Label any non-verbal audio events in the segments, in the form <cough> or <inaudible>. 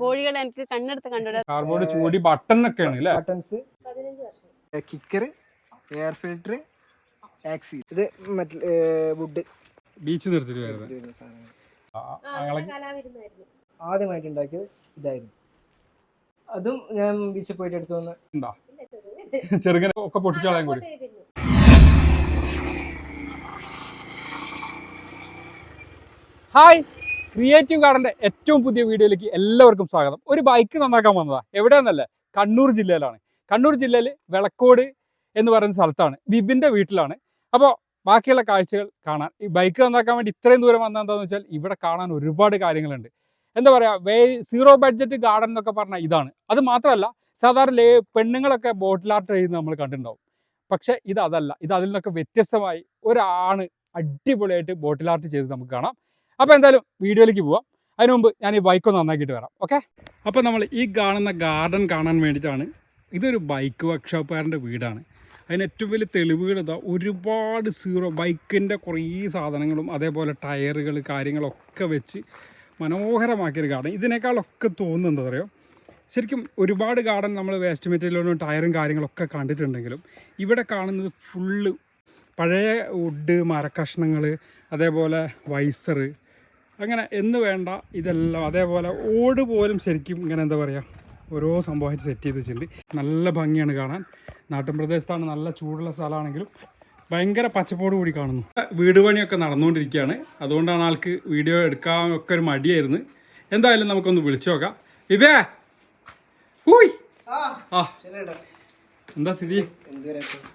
കോഴികളെ എനിക്ക് കണ്ണെടുത്ത് കണ്ടുകൂടാ. കാർബോർഡ് ചൂടി ബട്ടൺ ഒക്കെയാണ് അല്ലേ? Buttons kicker air filter axle ഇത് വുഡ് ബീച്ച് നിർത്തിട്ട് ആദ്യമായിട്ട് ഉണ്ടാക്കിയത് ഇതായിരുന്നു. അതും ഞാൻ ബീച്ചിൽ പോയിട്ട് എടുത്തു വന്ന. ഉണ്ടോ? ചെറുങ്ങനെ ഒക്കെ പൊട്ടിച്ചോളാൻ കൂടി. ഹായ് ക്രിയേറ്റീവ് ഗാർഡന്റെ ഏറ്റവും പുതിയ വീഡിയോയിലേക്ക് എല്ലാവർക്കും സ്വാഗതം. ഒരു ബൈക്ക് നന്നാക്കാൻ വന്നതാ. എവിടെയെന്നല്ല? കണ്ണൂർ ജില്ലയിലാണ്. കണ്ണൂർ ജില്ലയിൽ വിളക്കോട് എന്ന് പറയുന്ന സ്ഥലത്താണ്. വിബിന്റെ വീട്ടിലാണ്. അപ്പോൾ ബാക്കിയുള്ള കാഴ്ചകൾ കാണാൻ ഈ ബൈക്ക് നന്നാക്കാൻ വേണ്ടി ഇത്രയും ദൂരം വന്നത് എന്താണെന്ന് വെച്ചാൽ ഇവിടെ കാണാൻ ഒരുപാട് കാര്യങ്ങളുണ്ട്. എന്താ പറയുക വേ സീറോ ബഡ്ജറ്റ് ഗാർഡൻ എന്നൊക്കെ പറഞ്ഞാൽ ഇതാണ്. അത് മാത്രമല്ല സാധാരണ പെണ്ണുങ്ങളൊക്കെ ബോട്ടിൽ ആർട്ട് ചെയ്യുന്നത് നമ്മൾ കണ്ടിട്ടുണ്ടാവും. പക്ഷേ ഇത് അതല്ല. ഇത് അതിൽ നിന്നൊക്കെ വ്യത്യസ്തമായി ഒരാണ് അടിപൊളിയായിട്ട് ബോട്ടിൽ ആർട്ട് ചെയ്ത് നമുക്ക് കാണാം. അപ്പോൾ എന്തായാലും വീഡിയോയിലേക്ക് പോവാം. അതിനു മുമ്പ് ഞാൻ ഈ ബൈക്ക് ഒന്ന് നന്നാക്കിയിട്ട് വരാം. ഓക്കെ അപ്പോൾ നമ്മൾ ഈ കാണുന്ന ഗാർഡൻ കാണാൻ വേണ്ടിയിട്ടാണ് ഇതൊരു ബൈക്ക് വർക്ക്ഷോപ്പുകാരന്റെ വീടാണ്. അതിന് ഏറ്റവും വലിയ തെളിവുകൾ ഇതാ ഒരുപാട് സീറോ ബൈക്കിന്റെ കുറേ സാധനങ്ങളും അതേപോലെ ടയറുകൾ കാര്യങ്ങളൊക്കെ വെച്ച് മനോഹരമാക്കിയൊരു ഗാർഡൻ ഇതിനേക്കാളൊക്കെ തോന്നുന്നത് എന്താ പറയുക? ശരിക്കും ഒരുപാട് ഗാർഡൻ നമ്മൾ വേസ്റ്റ് മെറ്റീരിയലും ടയറും കാര്യങ്ങളൊക്കെ കണ്ടിട്ടുണ്ടെങ്കിലും ഇവിടെ കാണുന്നത് ഫുള്ള് പഴയ വുഡ് മരക്കഷ്ണങ്ങൾ അതേപോലെ വൈസർ അങ്ങനെ എന്ന് വേണ്ട ഇതെല്ലാം അതേപോലെ ഓട് പോലും ശരിക്കും ഇങ്ങനെ എന്താ പറയുക ഓരോ സംഭവമായിട്ട് സെറ്റ് ചെയ്ത് വെച്ചിട്ടുണ്ട്. നല്ല ഭംഗിയാണ് കാണാൻ. നാട്ടിൻ പ്രദേശത്താണ് നല്ല ചൂടുള്ള സ്ഥലമാണെങ്കിലും ഭയങ്കര പച്ചപ്പോട് കൂടി കാണുന്നു. വീട് പണിയൊക്കെ നടന്നുകൊണ്ടിരിക്കുകയാണ്. അതുകൊണ്ടാണ് ആൾക്ക് വീഡിയോ എടുക്കാൻ ഒക്കെ ഒരു മടിയായിരുന്നു. എന്തായാലും നമുക്കൊന്ന് വിളിച്ചു നോക്കാം. ഇതേ ഹൂയ്! ആ എന്താ സ്ഥിതി?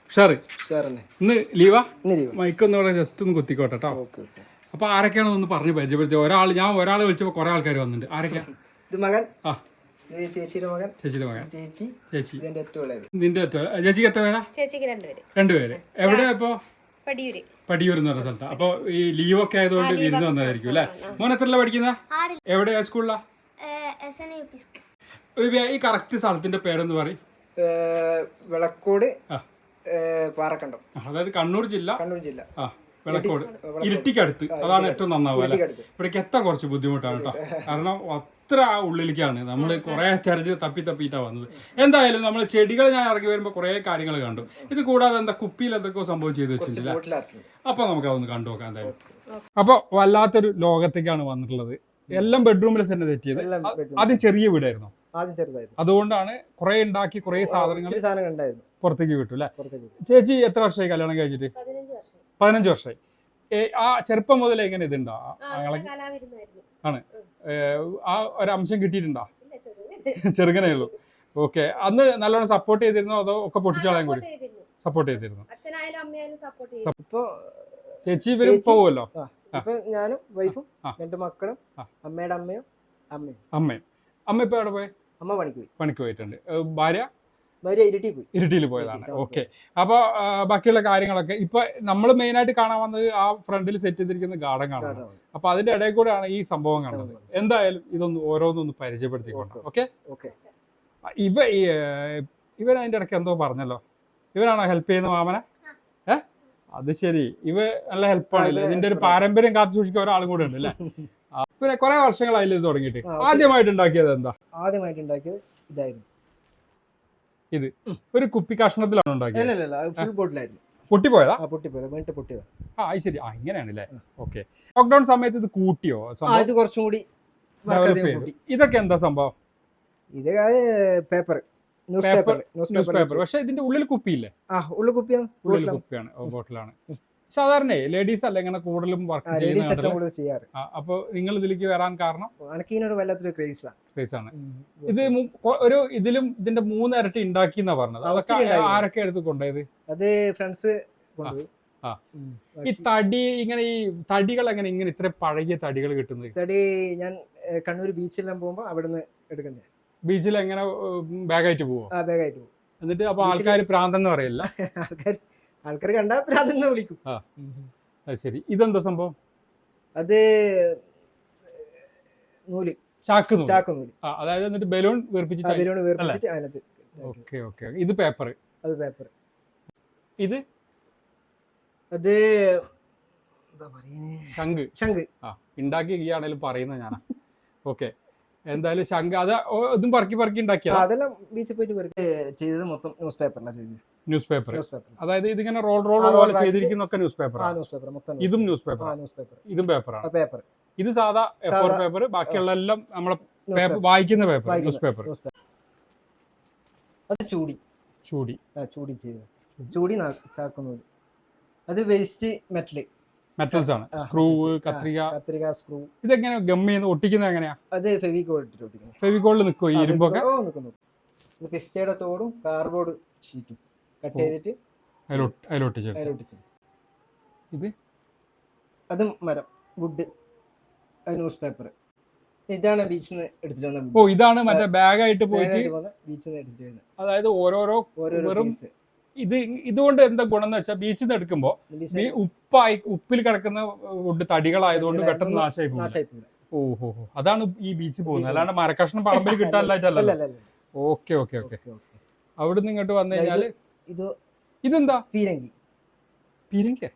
ഉഷാറ്. ഇന്ന് ലീവാ? മൈക്കൊന്നും ജസ്റ്റ് ഒന്ന് കുത്തിക്കോട്ടെ കേട്ടോ അപ്പൊ ആരൊക്കെയാണ് ഒന്ന് പറഞ്ഞ് പരിചയപ്പെടുത്തി. ഒരാൾ ഞാൻ ഒരാളെ വിളിച്ചപ്പോൾ കൊറേ ആൾക്കാർ വന്നിട്ടുണ്ട്. ആരൊക്കെയാ? ഇത് മകൻ. ആ. ചേച്ചിയുടെ മകൻ. ചേച്ചിയുടെ മകൻ. ചേച്ചി. ചേച്ചി. നിന്റെ ചേച്ചിക്ക് എത്ര പേരാ? ചേച്ചിക്ക് രണ്ടുപേര്. രണ്ടുപേര്. എവിടെയാ ഇപ്പൊ? പടിയൂര്. പടിയൂർ എന്ന് പറഞ്ഞ സ്ഥലത്താ. അപ്പൊ ഈ ലീവ് ഒക്കെ ആയതുകൊണ്ട് വിരുന്ന് വന്നതായിരിക്കും അല്ലെ? മോൻ എത്രല്ല പഠിക്കുന്ന? എവിടെ സ്കൂളിലാ ഈ കറക്റ്റ് സ്ഥലത്തിന്റെ പേരെന്ന് പറയും. വിളക്കോട് പാറക്കണ്ടം. അതായത് കണ്ണൂർ ജില്ല. കണ്ണൂർ ജില്ല. ആ. വിളക്കോട് ഇരട്ടിക്കടുത്ത്. അതാണ് ഏറ്റവും നന്നാവുക അല്ലെ. ഇവിടേക്ക് എത്താൻ കുറച്ച് ബുദ്ധിമുട്ടാണ് കേട്ടോ. കാരണം അത്ര ആ ഉള്ളിലേക്കാണ്. നമ്മൾ കുറെ തെരഞ്ഞ് തപ്പി തപ്പിയിട്ടാണ് വന്നത്. എന്തായാലും നമ്മൾ ചെടികൾ ഞാൻ ഇറങ്ങി വരുമ്പോൾ കുറെ കാര്യങ്ങൾ കണ്ടു. ഇത് കൂടാതെ എന്താ കുപ്പിയിൽ എന്തൊക്കെയോ സംഭവം ചെയ്ത് വെച്ചിട്ടില്ല. അപ്പൊ നമുക്ക് അതൊന്ന് കണ്ടു നോക്കാം എന്തായാലും. അപ്പൊ വല്ലാത്തൊരു ലോകത്തേക്കാണ് വന്നിട്ടുള്ളത്. എല്ലാം ബെഡ്റൂമിൽ തന്നെ തെറ്റിയത്. ആദ്യം ചെറിയ വീടായിരുന്നു. ആദ്യം ചെറുതായിരുന്നു. അതുകൊണ്ടാണ് കുറെ ഉണ്ടാക്കി കുറെ സാധനങ്ങൾ പുറത്തേക്ക് വിട്ടു അല്ലെ? ചേച്ചി എത്ര വർഷമായി കല്യാണം കഴിച്ചിട്ട്? പതിനഞ്ച് വർഷം പതിനഞ്ച് വർഷമായി ആ ചെറുപ്പം മുതലേ എങ്ങനെ ഇതുണ്ടോ? ആണ്. ആ ഒരു അംശം കിട്ടിയിട്ടുണ്ടോ? ചെറുങ്ങനെ. ഉള്ളൂ. ഓക്കെ. അന്ന് നല്ലോണം സപ്പോർട്ട് ചെയ്തിരുന്നോ? അതോ ഒക്കെ പൊട്ടിച്ചാളാൻ കൂടി? സപ്പോർട്ട് ചെയ്തിരുന്നു. ഇപ്പൊ ചേച്ചി ഇവരും പോവുമല്ലോ? ഞാനും വൈഫും. രണ്ട് മക്കളും. അമ്മയുടെ അമ്മയും അമ്മയും. അമ്മയും. അമ്മ ഇപ്പൊ എവിടെ പോയി? അമ്മ പണിക്ക് പോയി. പണിക്ക് പോയിട്ടുണ്ട്. ഭാര്യ? ഇരുട്ടിയിൽ പോയതാണ്. ഓക്കെ. അപ്പോൾ ബാക്കിയുള്ള കാര്യങ്ങളൊക്കെ. ഇപ്പൊ നമ്മൾ മെയിൻ ആയിട്ട് കാണാൻ വന്നത് ആ ഫ്രണ്ടിൽ സെറ്റ് ചെയ്തിരിക്കുന്ന ഗാർഡൻ കാണാൻ. അപ്പൊ അതിന്റെ ഇടയിൽ കൂടെയാണ് ഈ സംഭവം കണ്ടത് എന്തായാലും ഇതൊന്ന് ഓരോന്നൊന്ന് പരിചയപ്പെടുത്തിക്കൊണ്ട് ഓക്കെ. ഓക്കെ? ഇവ ഇവൻ അതിന്റെ ഇടയ്ക്ക് എന്തോ പറഞ്ഞല്ലോ. ഇവനാണോ ഹെൽപ്പ് ചെയ്യുന്ന മാമനെ? ഏഹ് അത് ശരി. ഇവ നല്ല ഹെൽപ്പാണല്ലേ ഇതിന്റെ ഒരു പാരമ്പര്യം കാത്തു സൂക്ഷിക്കാൻ ഒരാളും കൂടെ ഉണ്ട് അല്ലേ? <laughs> പിന്നെ കുറെ വർഷങ്ങളായില്ല ഇത് തുടങ്ങിയിട്ട്. ആദ്യമായിട്ട് ഉണ്ടാക്കിയത് എന്താ? ആദ്യമായിട്ട് ഉണ്ടാക്കിയത് ഇതായിരുന്നു. ഇത്. ഒരു കുപ്പി കഷ്ണത്തിലാണ് ഉണ്ടാക്കിയത്. പൊട്ടിപ്പോയതാ? ആ പൊട്ടിപ്പോയത്. വീണ്ടും പൊട്ടിയതാ. ആ അത് ശരി. ആ ഇങ്ങനെയാണല്ലേ ഓക്കെ. ലോക്ക്ഡൌൺ സമയത്ത് ഇത് കൂട്ടിയോ? ഇത് കുറച്ചും കൂടി ഇതൊക്കെ എന്താ സംഭവം? ഇത് paper news paper news paper പക്ഷെ ഇതിന്റെ ഉള്ളിൽ കുപ്പിയില്ലേ? ആ ഉള്ളിൽ കുപ്പിയാണ്. ഉള്ളിൽ കുപ്പിയാണ്. ബോട്ടിലാണ് സാധാരണ ലേഡീസ് അല്ല ഇങ്ങനെ കൂടുതലും വർക്ക് ലേഡീസ് ചെയ്യുന്ന ഏറ്റവും കൂടുതൽ ചെയ്യാറ്. അപ്പൊ നിങ്ങൾ ഇതിലേക്ക് വരാൻ കാരണം എനിക്ക് വല്ലാത്തൊരു ക്രേസാണ് ആണ്. ഇത് ഒരു ഇതിലും ഇതിന്റെ മൂന്ന് ഇരട്ടി ഉണ്ടാക്കി എന്നാ പറഞ്ഞത്. അതൊക്കെ. ആരൊക്കെ എടുത്ത് കൊണ്ടുപോയത്? അത് ഫ്രണ്ട്സ്. ഈ തടി ഇങ്ങനെ ഈ തടികൾ എങ്ങനെ ഇങ്ങനെ ഇത്ര പഴകിയ തടികൾ കിട്ടുന്നത്? തടി ഞാൻ കണ്ണൂർ ബീച്ചിലെല്ലാം പോകുമ്പോ അവിടുന്ന് എടുക്കുന്നത്. ബീച്ചിൽ എങ്ങനെ ബാഗായിട്ട് പോവോ? ബാഗായിട്ട് പോകും എന്നിട്ട് അപ്പൊ ആൾക്കാർ പ്രാന്തം എന്ന് പറയില്ല <laughs> ആൾക്കാർ ആൾക്കാർ കണ്ടാൽ പ്രാതെന്ന് വിളിക്കും. ആ. അത് ശരി. ഇതെന്താ സംഭവം? അത് നൂൽ. ചാക്ക് നൂൽ. ചാക്ക് നൂൽ. ആ, അതായത് എന്നിട്ട് ബലൂൺ വീർപ്പിച്ചിട്ട് ബലൂൺ വേർപ്പിച്ചിട്ട് അതിനകത്ത്. ഓക്കെ ഓക്കെ ഇത് പേപ്പർ അത് പേപ്പർ ഇത്? അത് എന്താ പറയുന്നേ? ശംഖ്. ശംഖ്. ആ ഉണ്ടാക്കി ഈ ആണെങ്കിലും പറയുന്നത് ഞാനാ. ഓക്കെ. എന്തായാലും ശംഖ് അത് ഇതും പറക്കി പറക്കി ഉണ്ടാക്കിയ അതെല്ലാം ബീച്ചിൽ പോയിട്ട് ചെയ്തത് മൊത്തം ന്യൂസ് പേപ്പറിലാണ് ചെയ്തത്. ന്യൂസ് പേപ്പർ അതായത് ഇതിങ്ങനെ റോൾ റോൾ പോലെ ചെയ്തിരിക്കുന്ന ചെയ്തിരിക്കുന്നൊക്കെ ന്യൂസ് പേപ്പർ ന്യൂസ് പേപ്പർ മൊത്തം ഇതും ന്യൂസ് പേപ്പർ ന്യൂസ് പേപ്പർ ഇതും പേപ്പറാണ് പേപ്പർ ഇത് സാധാ എഫോർ ഫോർ പേപ്പർ ബാക്കിയുള്ള എല്ലാം നമ്മളെ പേപ്പർ വായിക്കുന്ന പേപ്പർ ന്യൂസ് പേപ്പർ അത് ചൂടി. ചൂടി. ചൂടി ചെയ്തത് ചൂടി. ചാക്കുന്നത് അത് വേസ്റ്റ് മെറ്റൽ മെറ്റൽസ് ആണ്. സ്ക്രൂ കത്രിക. കത്രിക സ്ക്രൂ ഇതെങ്ങനെ ഗം ചെയ്യുന്ന ഒട്ടിക്കുന്നത് എങ്ങനെയാ? അത് ഫെവിക്കോൾ ഇട്ടിട്ട് ഒട്ടിക്കുന്നത് ഫെവിക്കോളിൽ നിൽക്കുമോ ഇരുമ്പൊക്കെ? നിൽക്കുന്നു. ഇത് പിസ്റ്റയുടെ തോടും കാർബോർഡ് ഷീറ്റും കട്ട് ചെയ്തിട്ട് അതിലൊട്ട് അതിലൊട്ടിച്ചെടുത്ത് അതിലൊട്ടിച്ചത് ഇത്? അത് മരം വുഡ് ന്യൂസ് പേപ്പർ ഇതാണ് ബീച്ചിൽ നിന്ന് എടുത്തിട്ട് ഓ ഇതാണ് മറ്റേ ബാഗായിട്ട് പോയിട്ട് ബീച്ചിൽ നിന്ന് എടുത്തിട്ട് അതായത് ഓരോരോ വെറും ഇത് ഇതുകൊണ്ട് എന്താ ഗുണം എന്ന് വെച്ചാൽ ബീച്ചിൽ നിന്ന് എടുക്കുമ്പോൾ ഈ ഉപ്പായി ഉപ്പിൽ കിടക്കുന്ന വുഡ് തടികളായതുകൊണ്ട് പെട്ടെന്ന് നാശമായി പോകും ഓഹോ അതാണ് ഈ ബീച്ചിൽ പോകുന്നത്. അല്ലാണ്ട് മരക്കഷ്ണം പറമ്പിൽ കിട്ടാനില്ലായിട്ടല്ല. Okay okay okay. അവിടുന്ന് ഇങ്ങോട്ട് വന്നു കഴിഞ്ഞാൽ ഇത് ഇതെന്താ? പീരങ്കി. പീരങ്കി?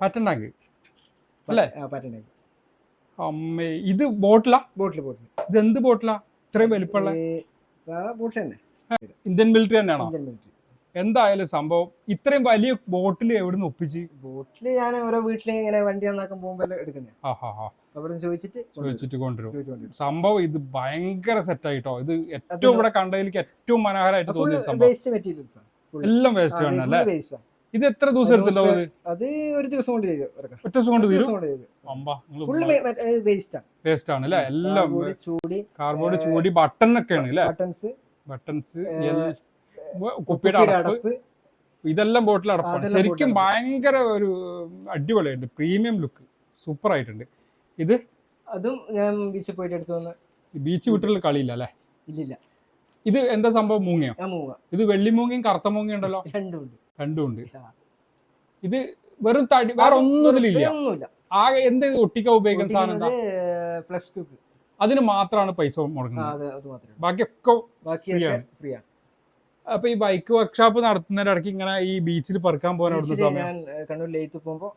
പറ്റണ്ടാങ്ക് അല്ലേ? ആ അമ്മേ ഇത് ബോട്ടിലാ? ബോട്ടിൽ ബോട്ടിൽ ഇത് എന്ത് ബോട്ടിലാ? ഇത്രയും വലിപ്പമുള്ള സാധാ ബോട്ടിൽ തന്നെ. ഇന്ത്യൻ മിലിറ്ററി തന്നെയാണോ? Indian military. എന്തായാലും സംഭവം ഇത്രയും വലിയ ബോട്ടിൽ എവിടുന്ന് ഒപ്പിച്ച്? ബോട്ടിൽ ഞാൻ ഓരോ വീട്ടിൽ ഇങ്ങനെ വണ്ടി നന്നാക്കാൻ പോകുമ്പോൾ എടുക്കുന്നത്. അവിടെ ചോദിച്ചിട്ട്. ചോദിച്ചിട്ട് കൊണ്ടുവരും. സംഭവം ഇത് ഭയങ്കര സെറ്റ് ആയിട്ടോ? ഇത് ഏറ്റവും ഇവിടെ കണ്ടതിലേക്ക് ഏറ്റവും മനോഹരമായിട്ട് തോന്നിയ സംഭവം? എല്ലാം വേസ്റ്റ് ആണ് അല്ലേ? ഇത് എത്ര ദിവസം എടുത്തല്ലോ അത് അത് ഒരു ദിവസം കൊണ്ട് ചെയ്തു. ഒറ്റ ദിവസം കൊണ്ട് ചെയ്തു. വേസ്റ്റ് ആണ്. വേസ്റ്റ് ആണ് അല്ലേ? എല്ലാം ചൂടി കാർബോർഡ് ചൂടി ബട്ടൺ ഒക്കെയാണ് അല്ലേ? ബട്ടൺസ് ബട്ടൺസ് കുപ്പിയുടെ അടപ്പ്. ഇതെല്ലാം ബോട്ടിൽ അടപ്പാണ്. ശരിക്കും ഭയങ്കര ഒരു അടിപൊളിയുണ്ട് പ്രീമിയം ലുക്ക് സൂപ്പർ ആയിട്ടുണ്ട്. ഇത്? അതും ഞാൻ ബീച്ചിൽ പോയിട്ട് എടുത്തു വന്ന. ബീച്ച് വിട്ടുള്ള കളിയില്ല അല്ലേ? ഇല്ലില്ല. ഇത് എന്താ സംഭവം? മൂങ്ങയോ? മൂവ ഇത് വെള്ളിമൂങ്ങയും കറുത്ത മൂങ്ങയും ഉണ്ടല്ലോ? രണ്ടും ഉണ്ട്. രണ്ടും ഉണ്ട്. ആ. ഇത് വെറും തടി വേറെ ഒന്നും ഇതിലില്ല. ആകെ എന്ത് ഒട്ടിക്ക ഉപയോഗിക്കുന്ന സാധനം എന്താ? പ്ലസ് ടു അതിന് മാത്രമാണ് പൈസ മുടങ്ങുന്നത്. ബാക്കിയൊക്കെ ഫ്രീ ആണ്. അപ്പൊ ഈ ബൈക്ക് വർക്ക്ഷോപ്പ് നടത്തുന്നതിന്റെ ഇടയ്ക്ക് ഇങ്ങനെ ഈ ബീച്ചിൽ പറക്കാൻ പോകാൻ അവിടുന്ന് സമയം? കണ്ണൂർ ലേത്ത് പോകുമ്പോ.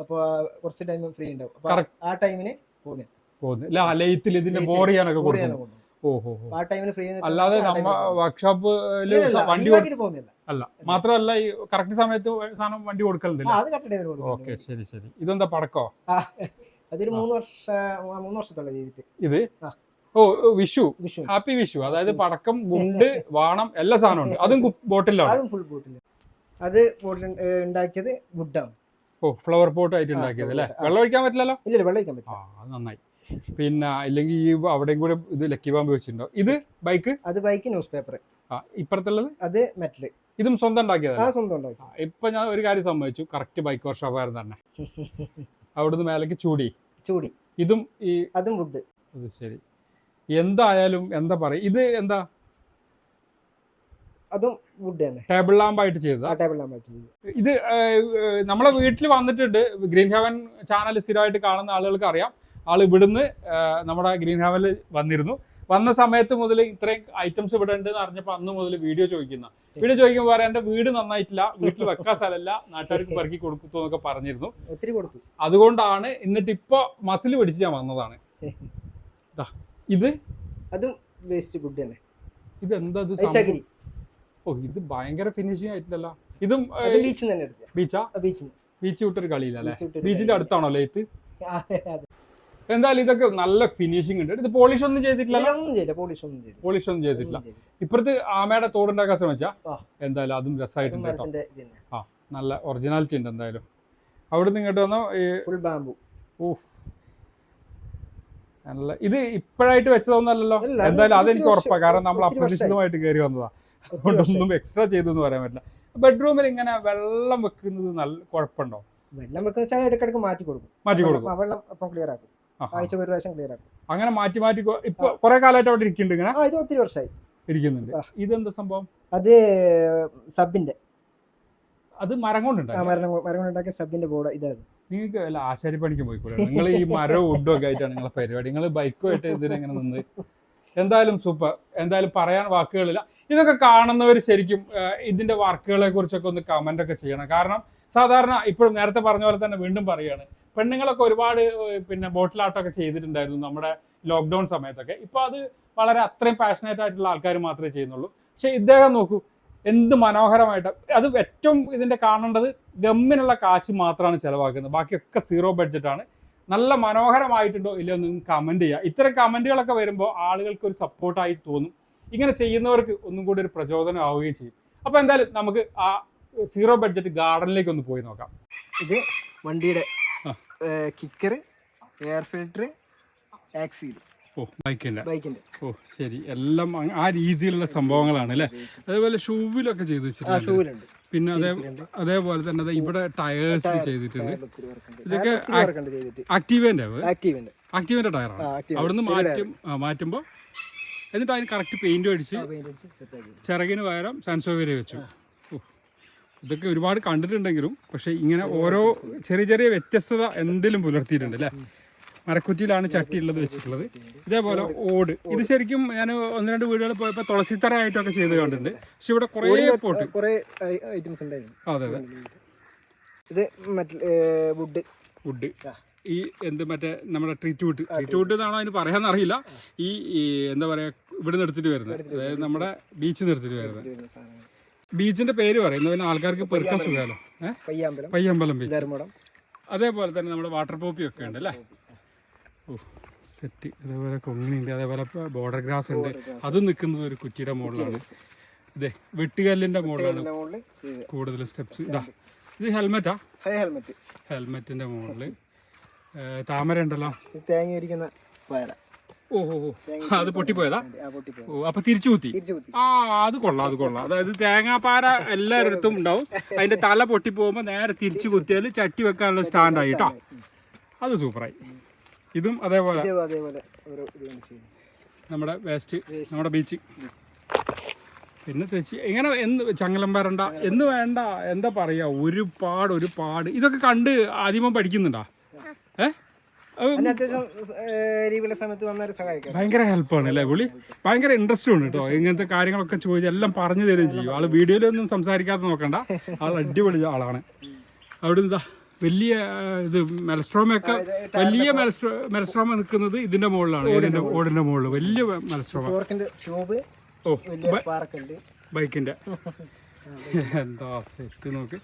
അപ്പൊ കുറച്ച് ടൈം ഫ്രീ ഉണ്ടാവും. ആ ടൈമിന് പോകുന്നത് പോകുന്നത് ലേത്തിൽ ഇതിന്റെ. ബോർ ചെയ്യാനൊക്കെ കൊടുക്കും. ആ ടൈമിൽ ഫ്രീ അല്ലാതെ നമ്മ വർക്ക്ഷോപ്പിൽ വണ്ടി പോകുന്നില്ല. അല്ല മാത്രമല്ല ഈ കറക്റ്റ് സമയത്ത് സാധനം വണ്ടി കൊടുക്കലുണ്ടല്ലോ? ഓക്കെ ശരി ശരി. ഇതെന്താ പടക്കോ? അതൊരു മൂന്ന് വർഷം മൂന്ന് വർഷത്തോളം ചെയ്തിട്ട്. ഇത്? ഓ വിഷു. ഹാപ്പി വിഷു. അതായത് പടക്കം ഗുണ്ട് വാണം എല്ലാ സാധനവും ഉണ്ട് <laughs> അതും ബോട്ടിലാണ്. അതും ഫുൾ ബോട്ടിൽ അത് ബോട്ടിൽ ഉണ്ടാക്കിയത് വുഡാണ് ഓ ഫ്ലവർ പോട്ട് ആയിട്ട് ഉണ്ടാക്കിയത് അല്ലേ? വെള്ളം ഒഴിക്കാൻ പറ്റില്ലല്ലോ? ഇല്ല വെള്ളം ഒഴിക്കാൻ പറ്റില്ല. നന്നായി. പിന്നെ അല്ലെങ്കിൽ ഈ അവിടെയും കൂടെ ഇത് ലക്കി ബാമ്പ് വെച്ചിട്ടുണ്ടോ? ഇത് ബൈക്ക്? അത് ബൈക്ക് ന്യൂസ് പേപ്പർ ആ ഇപ്പുറത്തുള്ളത്? അത് മെറ്റൽ. ഇതും സ്വന്തം ഉണ്ടാക്കി. ഇപ്പൊ ഞാൻ ഒരു കാര്യം സമ്മതിച്ചു. കറക്റ്റ് ബൈക്ക് വർഷോപ്പായിരുന്നു തന്നെ. അവിടുന്ന് മേലേക്ക് ചൂടി. ചൂടി. ഇതും ഈ അതും വുഡ്. അത് ശരി. എന്തായാലും എന്താ പറയാ ഇത് എന്താ? അതും വുഡ് തന്നെ. ടേബിൾ ലാമ്പായിട്ട് ചെയ്തതാ? ടേബിൾ ലാമ്പ് ചെയ്തത്. ഇത് നമ്മളെ വീട്ടിൽ വന്നിട്ടുണ്ട്. ഗ്രീൻ ഹെവൻ ചാനൽ സ്ഥിരമായിട്ട് കാണുന്ന ആളുകൾക്ക് അറിയാം. ആൾ ഇവിടുന്ന് നമ്മുടെ ഗ്രീൻ ഹാവനിൽ വന്നിരുന്നു. വന്ന സമയത്ത് മുതൽ ഇത്രയും ഐറ്റംസ് ഇവിടെ ഉണ്ട് എന്ന് അറിഞ്ഞപ്പോൾ അന്ന് മുതൽ വീഡിയോ ചോദിക്കുന്ന. വീഡിയോ ചോദിക്കുമ്പോൾ പറയാം എന്റെ വീട് നന്നായിട്ടില്ല വീട്ടിൽ വെക്കാൻ സ്ഥലമല്ല നാട്ടുകാർക്ക് പെറുക്കി കൊടുത്തു എന്നൊക്കെ പറഞ്ഞിരുന്നു. ഒത്തിരി കൊടുത്തു. അതുകൊണ്ടാണ് എന്നിട്ട് ഇപ്പോൾ മസിൽ പിടിച്ച് ഞാൻ വന്നതാണ്. ഇത്? അതും വേസ്റ്റ് ഫുഡ് തന്നെ ഇത് എന്താ ഇത്? ഓ ഇത് ഭയങ്കര ഫിനിഷിംഗ് ആയിട്ടില്ലല്ലോ. ഇതും ബീച്ച് ബീച്ചാ ബീച്ച് ബീച്ച് വിട്ടൊരു കളിയില്ല അല്ലേ ബീച്ചിന്റെ അടുത്താണോ ലേത്ത് എന്തായാലും ഇതൊക്കെ നല്ല ഫിനിഷിംഗ് ഉണ്ട്. ഇത് പോളിഷ് ഒന്നും ചെയ്തിട്ടില്ല ഒന്നും പോളിഷ് ഒന്നും ചെയ്തില്ല. പോളിഷ് ഒന്നും ചെയ്തിട്ടില്ല. ഇപ്പുറത്ത് ആമയുടെ തോടുണ്ടാക്കാൻ ശ്രമിച്ചാ? ആ. എന്തായാലും അതും രസമായിട്ടുണ്ട് കേട്ടോ. മരത്തിന്റെ നല്ല ഒറിജിനാലിറ്റി ഉണ്ട് എന്തായാലും. അവിടെ നിന്ന് ഇങ്ങോട്ട് വന്നോ? ഈ ഫുൾ ബാമ്പു ഓഫ് നല്ല ഇത് ഇപ്പോഴായിട്ട് വെച്ചതൊന്നല്ലല്ലോ. എന്തായാലും അതെനിക്ക് ഉറപ്പാണ് കാരണം നമ്മൾ. അപ്രതീക്ഷിതമായിട്ട് കയറി വന്നതാ. അതുകൊണ്ടൊന്നും എക്സ്ട്രാ ചെയ്തെന്ന് പറയാൻ പറ്റില്ല. ബെഡ്റൂമിൽ ഇങ്ങനെ വെള്ളം വെക്കുന്നത് നല്ല കുഴപ്പമുണ്ടോ? വെള്ളം വെക്കുന്ന ഇടയ്ക്കിടയ്ക്ക് മാറ്റി കൊടുക്കും. മാറ്റി കൊടുക്കും. വെള്ളം അപ്പം ക്ലിയർ ആക്കും. ആഴ്ച ഒരു പ്രാവശ്യം ക്ലിയർ ആക്കും. അങ്ങനെ മാറ്റി മാറ്റി ഇപ്പൊ കുറെ കാലമായിട്ട് അവിടെ ഇരിക്കുന്നുണ്ട് ഇങ്ങനെ? ആ ഇത് ഒത്തിരി വർഷമായി. ഇരിക്കുന്നുണ്ട്. ഇതെന്താ സംഭവം? അത് സബിന്റെ. അത് മരം കൊണ്ടുണ്ടാക്കി മരം കൊണ്ടുണ്ടാക്കിയ സബിന്റെ ബോർഡ് ഇതാണ് നിങ്ങൾക്ക് വല്ല ആശാരിപ്പണിക്ക് പോയിക്കൂടെ? നിങ്ങൾ ഈ മരവും ഉഡും ഒക്കെ ആയിട്ടാണ് നിങ്ങളെ പരിപാടി. നിങ്ങൾ ബൈക്കുമായിട്ട് ഇതിനെങ്ങനെ നിന്ന്? എന്തായാലും സൂപ്പർ എന്തായാലും പറയാൻ വാക്കുകളില്ല. ഇതൊക്കെ കാണുന്നവർ ശരിക്കും ഇതിന്റെ വർക്കുകളെ കുറിച്ചൊക്കെ ഒന്ന് കമന്റ് ഒക്കെ ചെയ്യണം. കാരണം സാധാരണ ഇപ്പോഴും നേരത്തെ പറഞ്ഞ പോലെ തന്നെ വീണ്ടും പറയുകയാണ് പെണ്ണുങ്ങളൊക്കെ ഒരുപാട് പിന്നെ ബോട്ടിലാട്ടമൊക്കെ ചെയ്തിട്ടുണ്ടായിരുന്നു നമ്മുടെ ലോക്ക്ഡൗൺ സമയത്തൊക്കെ. ഇപ്പോൾ അത് വളരെ അത്രയും പാഷനേറ്റ് ആയിട്ടുള്ള ആൾക്കാർ മാത്രമേ ചെയ്യുന്നുള്ളൂ. പക്ഷേ ഇദ്ദേഹം നോക്കൂ എന്ത് മനോഹരമായിട്ട് അത് ഏറ്റവും ഇതിന്റെ കാണേണ്ടത് ഗമ്മിനുള്ള കാശ് മാത്രമാണ് ചിലവാക്കുന്നത്. ബാക്കിയൊക്കെ സീറോ ബഡ്ജറ്റാണ്. നല്ല മനോഹരമായിട്ടുണ്ടോ ഇല്ലയോ എന്ന് കമന്റ് ചെയ്യുക ഇത്തരം കമന്റുകളൊക്കെ വരുമ്പോൾ ആളുകൾക്ക് ഒരു സപ്പോർട്ടായി തോന്നും. ഇങ്ങനെ ചെയ്യുന്നവർക്ക് ഒന്നും കൂടി ഒരു പ്രചോദനം ആവുകയും ചെയ്യും. അപ്പൊ എന്തായാലും നമുക്ക് ആ സീറോ ബഡ്ജറ്റ് ഗാർഡനിലേക്ക് ഒന്ന് പോയി നോക്കാം. ഇത് വണ്ടിയുടെ. കിക്കർ എയർ ഫിൽറ്റർ ആക്സീൽ ഓ ബൈക്കിന്റെ ബൈക്കിന്റെ ഓ ശരി. എല്ലാം ആ രീതിയിലുള്ള സംഭവങ്ങളാണ് അല്ലേ? അതേപോലെ ഷൂവിലൊക്കെ ചെയ്ത് വെച്ചിട്ടുണ്ട്. പിന്നെ അതേ അതേപോലെ തന്നെ അതെ ഇവിടെ ടയേഴ്സ് ചെയ്തിട്ടുണ്ട്. ഇതൊക്കെ ആക്റ്റീവിന്റെ ആക്റ്റീവിന്റെ ടയറാണ് അവിടുന്ന് മാറ്റും മാറ്റുമ്പോൾ എന്നിട്ട് അതിന് കറക്റ്റ് പെയിന്റ് അടിച്ച് ചിറകിന് പകരം സാൻസോവേരെ വെച്ചു. ഇതൊക്കെ ഒരുപാട് കണ്ടിട്ടുണ്ടെങ്കിലും പക്ഷെ ഇങ്ങനെ ഓരോ ചെറിയ ചെറിയ വ്യത്യസ്തത എന്തിലും പുലർത്തിയിട്ടുണ്ട് അല്ലേ? മരക്കുറ്റിയിലാണ് ചട്ടി ഉള്ളത് വെച്ചിട്ടുള്ളത്. ഇതേപോലെ ഓട്. ഇത് ശരിക്കും ഞാൻ ഒന്ന് രണ്ട് വീടുകളിൽ പോയപ്പോൾ തുളസിത്തറ ആയിട്ടൊക്കെ ചെയ്ത് കണ്ടിട്ടുണ്ട്. പക്ഷെ ഇവിടെ കുറേ പോട്ട്. കുറേ ഐറ്റംസ് ഉണ്ടായിരുന്നു അതെ അതെ. ഇത് വുഡ്. വുഡ്. ഈ എന്ത് മറ്റേ നമ്മുടെ ട്രീറ്റ് വുഡ് ട്രീറ്റ് വുഡ് എന്നാണോ അതിന് പറയാന്ന് അറിയില്ല. ഈ എന്താ പറയാ ഇവിടെ നിന്ന് എടുത്തിട്ട് വരുന്നത്. അതായത് നമ്മുടെ ബീച്ചിൽ നിന്ന് എടുത്തിട്ട് വരുന്നത് ബീച്ചിന്റെ പേര് പറയുന്നു പിന്നെ ആൾക്കാർക്ക് പെറുക്കാൻ സുഖമല്ലോ. ഏഹ് പയ്യാമ്പലം. ബീച്ച്. അതേപോലെ തന്നെ നമ്മുടെ വാട്ടർ പോപ്പി ഒക്കെ ഉണ്ട് അല്ലേ? ഓ സെറ്റ് അതേപോലെ കൊങ്ങിണിണ്ട് അതേപോലെ ബോർഡർ ഗ്രാസ് ഉണ്ട്. അത് നിൽക്കുന്നത് ഒരു കുറ്റിയുടെ മോഡലാണ് ഇതേ വെട്ടുകല്ലിന്റെ മോഡലാണ് കൂടുതൽ സ്റ്റെപ്സ് ഇതാ ഇത് ഹെൽമെറ്റാ ഹെൽമെറ്റ് ഹെൽമെറ്റിന്റെ മുകളിൽ താമര ഉണ്ടല്ലോ. തേങ്ങ ഇരിക്കുന്ന വയറ ഓ ഓ ഓ അത് പൊട്ടിപ്പോയതാ? ഓ അപ്പൊ തിരിച്ചു കുത്തി? ആ അത് കൊള്ളാം അത് കൊള്ളാം. അതായത് തേങ്ങാപ്പാര എല്ലായിടത്തും ഉണ്ടാവും. അതിന്റെ തല പൊട്ടി പോകുമ്പോൾ നേരെ തിരിച്ചു കുത്തിയാൽ ചട്ടി വെക്കാനുള്ള സ്റ്റാൻഡായി കേട്ടോ. അത് സൂപ്പറായി. ഇതും അതേപോലെ. നമ്മുടെ വേസ്റ്റ് നമ്മുടെ ബീച്ച്. പിന്നെ തെച്ചി ഇങ്ങനെ എന്ന് ചങ്ങലം വരണ്ട എന്ന് വേണ്ട എന്താ പറയാ ഒരുപാട് ഒരുപാട്. ഇതൊക്കെ കണ്ട് ആദ്യമം പഠിക്കുന്നുണ്ടാ? ഏഹ് അത്യാവശ്യം ലീവുള്ള സമയത്ത് സഹായിക്കാം ഭയങ്കര ഹെൽപ്പാണ് അല്ലേ? പുള്ളി ഭയങ്കര ഇൻട്രസ്റ്റ് ആണ് കേട്ടോ. ഇങ്ങനത്തെ കാര്യങ്ങളൊക്കെ ചോദിച്ച് എല്ലാം പറഞ്ഞു തരുകയും ചെയ്യും. ആൾ വീഡിയോയിലൊന്നും സംസാരിക്കാതെ നോക്കണ്ട. ആൾ അടിപൊളി ആളാണ്. അവിടെ എന്താ വലിയ ഇത് മെലസ്ട്രോമൊക്കെ വലിയ മെലസ്ട്രോ മെലസ്ട്രോമ നിൽക്കുന്നത് ഇതിന്റെ മുകളിലാണ്. ഇതിന്റെ ഓടിന്റെ മുകളിൽ. വലിയ മെലസ്ട്രോമ. ഓ ബൈക്കിന്റെ. <laughs> എന്താ സെറ്റ് നോക്ക്.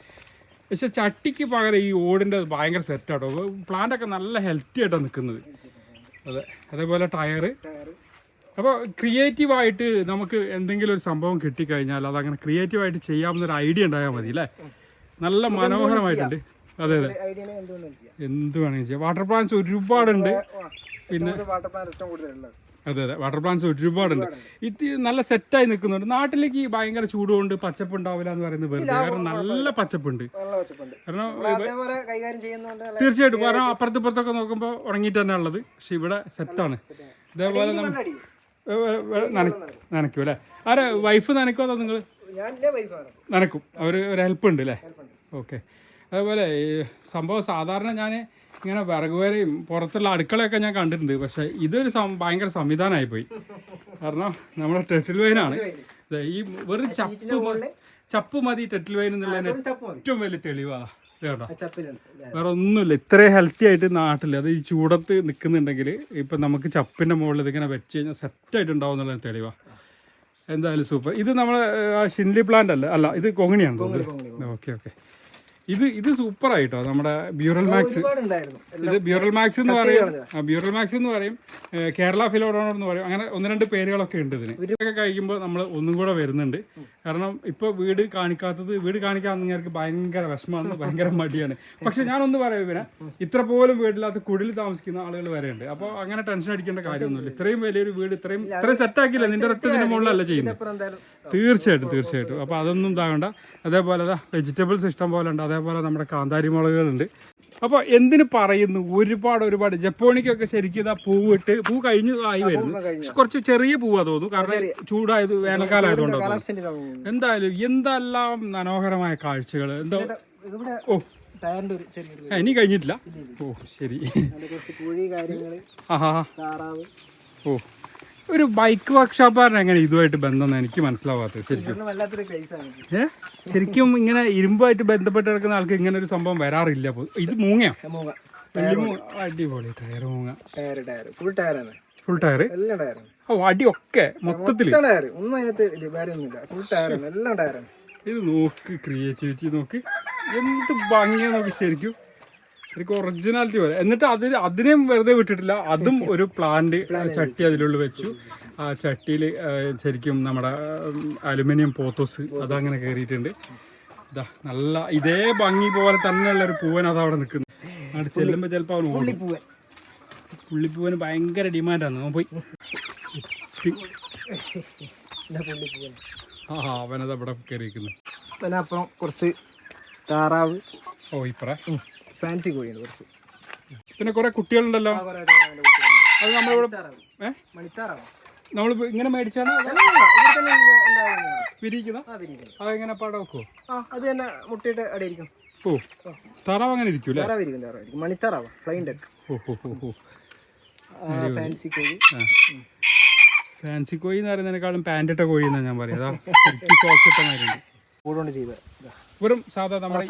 പക്ഷെ ചട്ടിക്ക് പകരം ഈ ഓടിന്റെ ഭയങ്കര സെറ്റാട്ടോ. പ്ലാന്റ് ഒക്കെ നല്ല ഹെൽത്തി ആയിട്ടാണ് നിൽക്കുന്നത്. അതെ അതേപോലെ ടയറ്. ടയർ അപ്പോൾ ക്രിയേറ്റീവായിട്ട് നമുക്ക് എന്തെങ്കിലും ഒരു സംഭവം കിട്ടിക്കഴിഞ്ഞാൽ അത് അങ്ങനെ ക്രിയേറ്റീവായിട്ട് ചെയ്യാവുന്ന ഒരു ഐഡിയ ഉണ്ടായാൽ മതി അല്ലേ? നല്ല മനോഹരമായിട്ടുണ്ട്. അതെ അതെ. എന്ത് വേണമെങ്കിലും ചെയ്യാം. വാട്ടർ പ്ലാന്റ്സ് ഒരുപാടുണ്ട്. പിന്നെ വാട്ടർ പ്ലാന്റ് ഏറ്റവും കൂടുതലുള്ളത്. അതെ അതെ. വാട്ടർ പ്ലാന്റ്സ് ഒരുപാടുണ്ട്. ഇത് നല്ല സെറ്റായി നിൽക്കുന്നുണ്ട്. നാട്ടിലേക്ക് ഭയങ്കര ചൂടുകൊണ്ട് പച്ചപ്പ് ഉണ്ടാവില്ല എന്ന് പറയുന്നത് വെറുതെ. കാരണം നല്ല പച്ചപ്പുണ്ട്. കാരണം തീർച്ചയായിട്ടും. കാരണം അപ്പുറത്ത് ഇപ്പുറത്തൊക്കെ നോക്കുമ്പോൾ ഉണങ്ങിയിട്ട് തന്നെ ഉള്ളത്. പക്ഷെ ഇവിടെ സെറ്റാണ്. ഇതേപോലെ. നനയ്ക്കും. അല്ലേ? ആരെ വൈഫ് നനയ്ക്കോ അതോ നിങ്ങൾ നനക്കും അവർ ഒരു ഹെൽപ്പ് ഉണ്ട് അല്ലേ? ഓക്കെ അതുപോലെ സംഭവം സാധാരണ ഞാൻ ഇങ്ങനെ വിറക് വരെയും പുറത്തുള്ള അടുക്കളയൊക്കെ ഞാൻ കണ്ടിട്ടുണ്ട്. പക്ഷെ ഇതൊരു ഭയങ്കര സംവിധാനമായി പോയി. കാരണം നമ്മുടെ ടെട്ടിൽ വൈനാണ് ഈ വെറും ചപ്പ് ചപ്പ് മതി ടെട്ടിൽ വൈൻ എന്നുള്ളതിന് ഏറ്റവും വലിയ തെളിവാ. കേട്ടോ? വേറെ ഒന്നുമില്ല. ഇത്രയും ഹെൽത്തി ആയിട്ട് നാട്ടിൽ അത് ഈ ചൂടത്ത് നിൽക്കുന്നുണ്ടെങ്കിൽ ഇപ്പം നമുക്ക് ചപ്പിന്റെ മുകളിൽ ഇതിങ്ങനെ വെച്ച് കഴിഞ്ഞാൽ സെറ്റായിട്ട് ഉണ്ടാവും എന്നുള്ള തെളിവാ. എന്തായാലും സൂപ്പർ ഇത് നമ്മളെ ഷിൻലി പ്ലാന്റ് അല്ല അല്ല ഇത് കൊങ്ങിണിയാണ് ഓക്കെ ഓക്കെ. ഇത് ഇത് സൂപ്പർ ആയിട്ടോ. നമ്മുടെ ബ്യൂറൽ മാക്സ് ഇത് ബ്യൂറൽ മാക്സ് എന്ന് പറയും. ബ്യൂറൽ മാക്സ് എന്ന് പറയും. കേരള ഫിലോഡോണർ എന്ന് പറയും. അങ്ങനെ ഒന്ന് രണ്ട് പേരുകളൊക്കെ ഉണ്ട് ഇതിന്. ഇതൊക്കെ കഴിക്കുമ്പോൾ നമ്മൾ ഒന്നും കൂടെ വരുന്നുണ്ട്. കാരണം ഇപ്പോൾ വീട് കാണിക്കാത്തത് വീട് കാണിക്കാൻ നിങ്ങൾക്ക് ഭയങ്കര വിഷമമാണ് ഭയങ്കര മടിയാണ്. പക്ഷെ ഞാൻ ഒന്ന് പറയാം ഇവനെ ഇത്ര പോലും വീടില്ലാത്ത കുടിൽ താമസിക്കുന്ന ആളുകൾ വരെ ഉണ്ട്. അപ്പോൾ അങ്ങനെ ടെൻഷൻ അടിക്കേണ്ട കാര്യമൊന്നുമില്ല. ഇത്രയും വലിയൊരു വീട് ഇത്രയും ഇത്രയും സെറ്റാക്കിയില്ല നിന്റെ ഒറ്റ മുകളിലല്ല ചെയ്യുന്നത്. തീർച്ചയായിട്ടും തീർച്ചയായിട്ടും. അപ്പോൾ അതൊന്നും ഇതാകണ്ട. അതേപോലെ വെജിറ്റബിൾസ് ഇഷ്ടം പോലെ ഉണ്ട്. അതേപോലെ നമ്മുടെ കാന്താരി മുളകുകളുണ്ട് അപ്പോൾ എന്തിന് പറയുന്നു? ഒരുപാട് ഒരുപാട്. ജപ്പോണിക്കൊക്കെ ശരിക്കും ഇതാ പൂവിട്ട് പൂ കഴിഞ്ഞു ആയി വരുന്നു. കുറച്ച് ചെറിയ പൂവാ തോന്നുന്നു. കാരണം ചൂടായത് വേനൽക്കാലമായതുകൊണ്ടോ തോന്നുന്നു. എന്തായാലും എന്തെല്ലാം മനോഹരമായ കാഴ്ചകൾ. എന്തോ ഓ. ഇനി കഴിഞ്ഞിട്ടില്ല. ഓ ശരി. ആഹാ. ഓ. ഒരു ബൈക്ക് വർക്ക്ഷോപ്പുകാരൻ എങ്ങനെ ഇതുമായിട്ട് ബന്ധം എനിക്ക് മനസ്സിലാവാത്തത്. ശരിക്കും. ഏ? ശരിക്കും ഇങ്ങനെ ഇരുമ്പായിട്ട് ബന്ധപ്പെട്ട് കിടക്കുന്ന ആൾക്ക് ഇങ്ങനെ ഒരു സംഭവം വരാറില്ല. ഇത് മൂങ്ങയാ? മൂങ്ങ. അടിപൊളി ടയർ മൂങ്ങ. ടയർ ടയർ ഫുൾ ടയറാണ് ഫുൾ ടയർ എല്ലാം ടയറാണ് ഓ അടിയൊക്കെ മൊത്തത്തിൽ. മൊത്തം ടയർ ഒന്നും അതിനകത്ത് ഇത് വേറെ ഒന്നുമില്ല. ഫുൾ ടയറാണ് എല്ലാം ടയറാണ് ഇത് നോക്ക് ക്രിയേറ്റിവിറ്റി നോക്ക്. എന്ത് ഭംഗിയാ നോക്ക് ശരിക്കും. ശരിക്കും ഒറിജിനാലിറ്റി പോലെ. എന്നിട്ട് അതിന് അതിനെയും വെറുതെ വിട്ടിട്ടില്ല. അതും ഒരു പ്ലാന്റ് <laughs> ചട്ടി അതിലുള്ള വെച്ചു. ആ ചട്ടിയിൽ ശരിക്കും നമ്മുടെ അലുമിനിയം പോത്തോസ് അതങ്ങനെ കയറിയിട്ടുണ്ട് ഇതാ നല്ല ഇതേ ഭംഗി പോലെ തന്നെയുള്ള ഒരു പൂവൻ അത് അവിടെ നിൽക്കുന്നു അവിടെ ചെല്ലുമ്പോൾ ചിലപ്പോൾ അവൻ ഓടും. പുള്ളിപ്പൂവന് ഭയങ്കര ഡിമാൻഡാണ് അവൻ പോയി. ആ അവനത് അവിടെ കയറിയിരിക്കുന്നു പിന്നെ അപ്പുറം കുറച്ച് താറാവ്. ഓ ഇപ്പറ? ഫാൻസി കോഴിയാണ് കുറച്ച്. പിന്നെ കുറെ കുട്ടികളുണ്ടല്ലോ. അത് നമ്മളിവിടെ മണിത്താറാവ്. ഏ? നമ്മൾ ഇങ്ങനെ മേടിച്ചാണ് വിരിയിക്കുന്ന. അതെങ്ങനെ പാടെ വെക്കുവോ അത് തന്നെ മുട്ടയിട്ട് അടിയിരിക്കും ഓ താറാവ് അങ്ങനെ ഇരിക്കും അല്ലേ താറാവ് ഇരിക്കും താറാവ് ഇരിക്കും. മണിത്താറാവ്? ഫ്ലൈൻ ഡെക്ക് ഫാൻസി കോഴി. ഫാൻസി കോഴി എന്ന് പറയുന്നതിനേക്കാളും പാന്റിട്ട കോഴി എന്നാണ് ഞാൻ പറയുന്നത് സോക്സ് ഇട്ട മാതിരി ഓടുകൊണ്ട് ചെയ്ത വെറും സാധാ നമ്മുടെ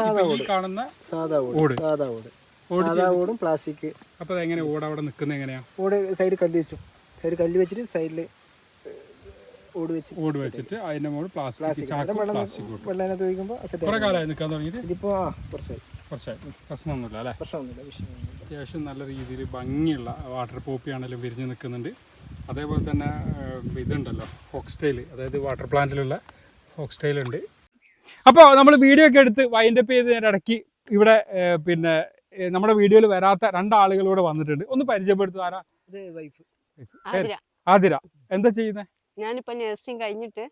കാണുന്ന സാധാ ഓട്. സാധാ ഓട്. സാധാ ഓടും പ്ലാസ്റ്റിക്. അപ്പൊ എങ്ങനെ ഓട് അവിടെ നിൽക്കുന്നത് എങ്ങനെയാ? ഓട് സൈഡ് കല്ല് വെച്ചു. സൈഡ് കല്ല് വെച്ചിട്ട് സൈഡിൽ ഓട് വെച്ച് ഓട് വെച്ചിട്ട് അതിന്റെ മുകളിൽ പ്ലാസ്റ്റിക് ചാക്ക് പ്ലാസ്റ്റിക് വെള്ളം കുറെ കാലമായി നിൽക്കാൻ തുടങ്ങിയിട്ട്? ഇതിപ്പോ ആ കുറച്ചായി. കുറച്ചായി. പ്രശ്നമൊന്നുമില്ല അല്ലേ? പ്രശ്നമൊന്നുമില്ല അത്യാവശ്യം നല്ല രീതിയിൽ ഭംഗിയുള്ള വാട്ടർ പോപ്പി ആണെങ്കിലും വിരിഞ്ഞ് നിൽക്കുന്നുണ്ട്. അതേപോലെ തന്നെ ഇതുണ്ടല്ലോ ഹോക്സ്റ്റൈൽ അതായത് വാട്ടർ പ്ലാന്റിലുള്ള ഹോക്സ്റ്റൈൽ ഉണ്ട് അപ്പോൾ നമ്മൾ വീഡിയോ ഒക്കെ എടുത്ത് വൈൻഡപ്പ് ചെയ്തതിന്റെ ഇടയ്ക്ക് ഇവിടെ പിന്നെ നമ്മുടെ വീഡിയോയിൽ വരാത്ത രണ്ടാളുകളൂടെ വന്നിട്ടുണ്ട്. ഒന്ന് പരിചയപ്പെടുത്തു ആരാ? വൈഫ് ആതിര. എന്താ ചെയ്യുന്നത് ഞാനിപ്പോ നഴ്സിംഗ് കഴിഞ്ഞിട്ട്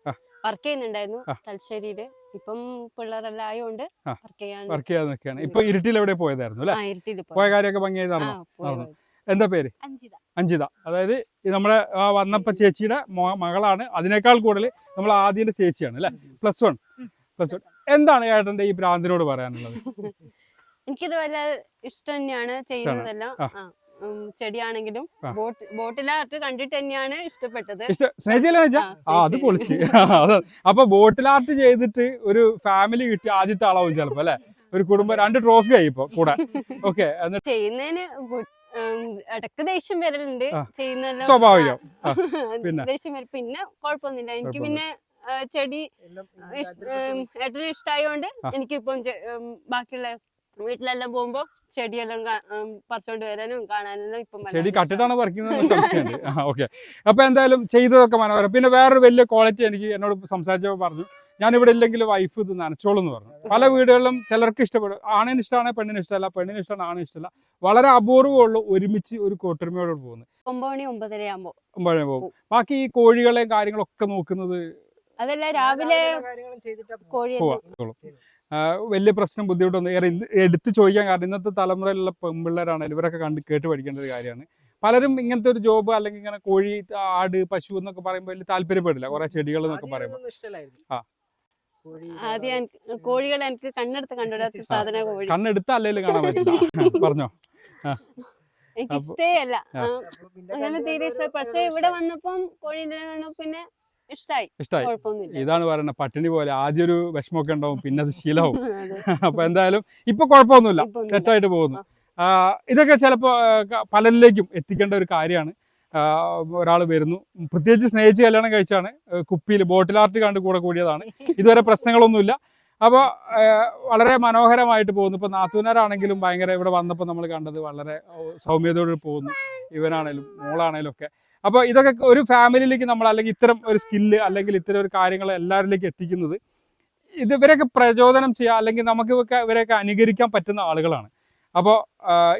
വർക്ക് ചെയ്യുന്നുണ്ടായിരുന്നു. തലശ്ശേരിയിൽ. ഇപ്പം പിള്ളേരെല്ലാം ആയതുകൊണ്ട് വർക്ക് ചെയ്യാൻ വർക്ക് ചെയ്യാൻ നിൽക്കുകയാണ് ഇപ്പൊ ഇരുട്ടിൽ എവിടെ പോയതായിരുന്നു അല്ലേ? പോയ കാര്യമൊക്കെ ഭംഗിയായി നടന്നു? എന്താ പേര്? അഞ്ചിത അഞ്ചിത അതായത് ഈ നമ്മുടെ ആ വന്നപ്പ ചേച്ചിയുടെ മകളാണ്. അതിനേക്കാൾ കൂടുതൽ നമ്മൾ ആദ്യന്റെ ചേച്ചിയാണ് അല്ലെ? പ്ലസ് വൺ പ്ലസ് വൺ എന്താണ് ഏട്ടന്റെ ഈ ഭ്രാന്തിനോട് പറയാനുള്ളത്? <laughs> എനിക്കിത് വല്ല ഇഷ്ടം തന്നെയാണ് ചെയ്യുന്നതെല്ലാം. ചെടിയാണെങ്കിലും. ബോട്ട് ബോട്ടിലാർട്ട് കണ്ടിട്ട് തന്നെയാണ് ഇഷ്ടപ്പെട്ടത് അത് പൊളിച്ച്. അപ്പൊ ബോട്ടിൽ ആർട്ട് ചെയ്തിട്ട് ഒരു ഫാമിലി കിട്ടി ആദ്യത്തെ ആളാവും ചിലപ്പോ അല്ലെ? ഒരു കുടുംബം രണ്ട് ട്രോഫി ആയി ഇപ്പൊ കൂടെ ഓക്കെ <laughs> ചെയ്യുന്നതിന് ഇടയ്ക്ക് ദേഷ്യം വരലുണ്ട്. ആ. സ്വാഭാവികം. <laughs> പിന്നെ? ദേഷ്യം വരും. പിന്നെ കുഴപ്പമൊന്നുമില്ല. എനിക്ക് പിന്നെ ചെടി ഏട്ടനും ഇഷ്ടമായോണ്ട്. എനിക്കിപ്പം ബാക്കിയുള്ള വീട്ടിലെല്ലാം പോകുമ്പോ ചെടിയെല്ലാം പറിച്ചോണ്ട് വരാനും കാണാനെല്ലാം ഇപ്പം ചെടി കട്ടിട്ടാണ് പറിക്കുന്നത് ഓക്കെ. അപ്പൊ എന്തായാലും ചെയ്തതൊക്കെ മനോഹരം. പിന്നെ വേറൊരു വലിയ ക്വാളിറ്റി എനിക്ക് എന്നോട് സംസാരിച്ചപ്പോൾ പറഞ്ഞു ഞാനിവിടെ ഇല്ലെങ്കിൽ വൈഫ് ഇത് നനച്ചോളൂ എന്ന് പറഞ്ഞു പല വീടുകളിലും ചിലർക്ക് ഇഷ്ടപ്പെടും. ആണിന് ഇഷ്ടമാണ് പെണ്ണിന് ഇഷ്ടമല്ല. പെണ്ണിന് ഇഷ്ടമാണ് ആണിന് ഇഷ്ടമല്ല. വളരെ അപൂർവമുള്ളൂ ഒരുമിച്ച് ഒരു കൂട്ടൊരുമയോട് പോകുന്നത്. ഒമ്പത് മണി ഒമ്പതര ആകുമ്പോ ഒമ്പഴേ പോകും. ബാക്കി ഈ കോഴികളെയും കാര്യങ്ങളൊക്കെ നോക്കുന്നത് അതെല്ലാം രാവിലെ കോഴി വലിയ പ്രശ്നം ബുദ്ധിമുട്ടൊന്നും ഏറെ എടുത്ത് ചോദിക്കാൻ കാരണം ഇന്നത്തെ തലമുറയിലുള്ള പെൺപിള്ളേരാണ് ഇവരൊക്കെ കണ്ട് കേട്ട് പഠിക്കേണ്ട ഒരു കാര്യമാണ്. പലരും ഇങ്ങനത്തെ ഒരു ജോബ് അല്ലെങ്കിൽ ഇങ്ങനെ കോഴി ആട് പശു എന്നൊക്കെ പറയുമ്പോൾ വലിയ താല്പര്യപ്പെടില്ല. കുറെ ചെടികൾ എന്നൊക്കെ പറയുമ്പോൾ. ആ. കോഴി ആദ്യം എനിക്ക് കണ്ണെടുത്ത് കണ്ടുവിടാത്ത സാധന കോഴി. കണ്ണെടുത്ത കാണാൻ പറ്റില്ല. പറഞ്ഞോ. എനിക്ക് ഇഷ്ടേ അല്ല. അങ്ങനെ തീരെ ഇഷ്ടം. പക്ഷെ ഇവിടെ വന്നപ്പം കോഴീനെ പിന്നെ ഇഷ്ടായി. ഇഷ്ടമായി ഇതാണ് പറയുന്നത്. പട്ടിണി പോലെ ആദ്യം ഒരു വിഷമമൊക്കെ ഉണ്ടാവും <laughs> പിന്നെ അത്. ശീലവും <laughs> അപ്പൊ എന്തായാലും ഇപ്പൊ കുഴപ്പമൊന്നുമില്ല സെറ്റ് ആയിട്ട് സെറ്റായിട്ട് പോകുന്നു ഇതൊക്കെ ചിലപ്പോൾ പലരിലേക്കും എത്തിക്കേണ്ട ഒരു കാര്യമാണ്. ഒരാൾ വരുന്നു. പ്രത്യേകിച്ച് സ്നേഹിച്ച് കല്യാണം കഴിച്ചാണ്. കുപ്പിയിൽ ബോട്ടിൽ ആർട്ട് കണ്ട് കൂടെ കൂടിയതാണ്. ഇതുവരെ പ്രശ്നങ്ങളൊന്നുമില്ല. അപ്പോൾ വളരെ മനോഹരമായിട്ട് പോകുന്നു. ഇപ്പോൾ നാത്തൂനാരാണെങ്കിലും ഭയങ്കര ഇവിടെ വന്നപ്പോൾ നമ്മൾ കണ്ടത് വളരെ സൗമ്യതയോട് പോകുന്നു. ഇവനാണേലും മോളാണേലും ഒക്കെ അപ്പോൾ ഇതൊക്കെ ഒരു ഫാമിലിയിലേക്ക് നമ്മൾ അല്ലെങ്കിൽ ഇത്തരം ഒരു സ്കില്ല് അല്ലെങ്കിൽ ഇത്തരം ഒരു കാര്യങ്ങൾ എല്ലാവരിലേക്ക് എത്തിക്കുന്നത് ഇത് ഇവരൊക്കെ പ്രചോദനം ചെയ്യുക അല്ലെങ്കിൽ നമുക്ക് ഇവരെയൊക്കെ അനുകരിക്കാൻ പറ്റുന്ന ആളുകളാണ്. അപ്പോൾ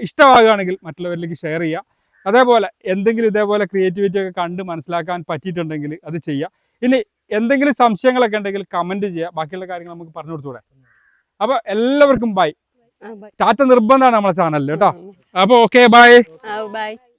ഇഷ്ടമാകുകയാണെങ്കിൽ മറ്റുള്ളവരിലേക്ക് ഷെയർ ചെയ്യുക. അതേപോലെ എന്തെങ്കിലും ഇതേപോലെ ക്രിയേറ്റിവിറ്റി ഒക്കെ കണ്ട് മനസ്സിലാക്കാൻ പറ്റിയിട്ടുണ്ടെങ്കിൽ അത് ചെയ്യുക. ഇനി എന്തെങ്കിലും സംശയങ്ങളൊക്കെ ഉണ്ടെങ്കിൽ കമന്റ് ചെയ്യുക. ബാക്കിയുള്ള കാര്യങ്ങൾ നമുക്ക് പറഞ്ഞു കൊടുത്തൂടെ അപ്പോൾ എല്ലാവർക്കും ബൈ ടാറ്റ നിർബന്ധമാണ് നമ്മളെ ചാനലിൽ കേട്ടോ. അപ്പോൾ ഓക്കെ ബൈ bye.